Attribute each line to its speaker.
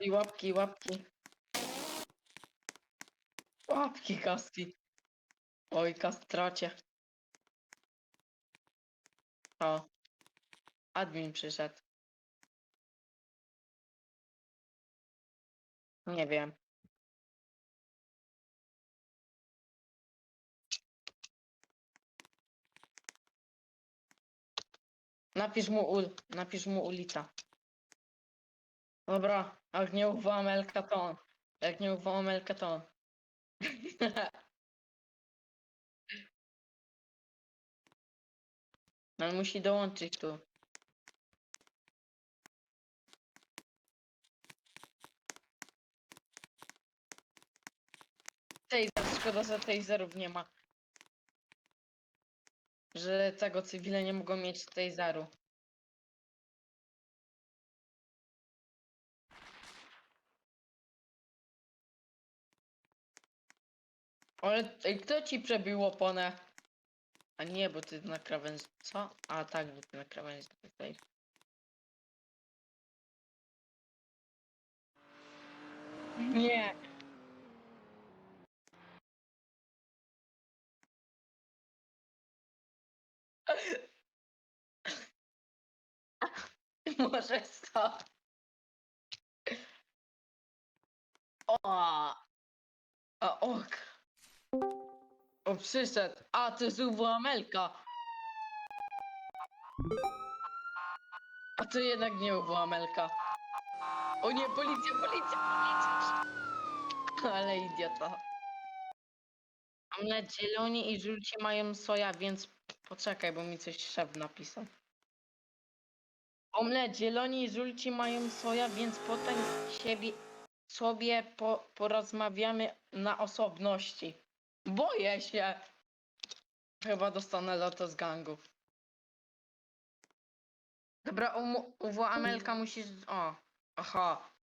Speaker 1: Łapki, łapki, łapki. Łapki, kaski. Oj, kastracie. O. Admin przyszedł. Nie wiem. Napisz mu ul, napisz mu ulica. Dobra, jak nie uwołam Elka to on. Jak nie uwołam Elka to. On musi dołączyć tu. Taser, szkoda, że taserów nie ma. Że tego cywile nie mogą mieć taseru. Ale kto ci przebił oponę? A nie, bo ty na krawędzi. Co? A tak, bo ty na krawędzi tutaj. Nie. Może to. O. A ok. O, przyszedł. A, to jest Amelka. A to jednak nie Amelka. O nie, policja, policja, policja. Ale idiota. Omlet zieloni i żółci mają soja, więc poczekaj, bo mi coś szef napisał. Omlet zieloni i żółci mają soja, więc potem siebie, sobie po, porozmawiamy na osobności. Boję się. Chyba dostanę loto z gangu. Dobra, umu- uwo Amelka musisz... O, aha.